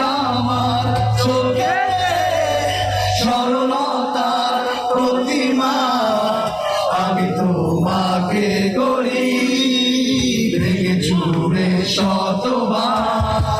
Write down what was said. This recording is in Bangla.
আমার চোখে সরলতার প্রতিমা আমি তোমাকে করি ভেঙে চুড়ে শতবার।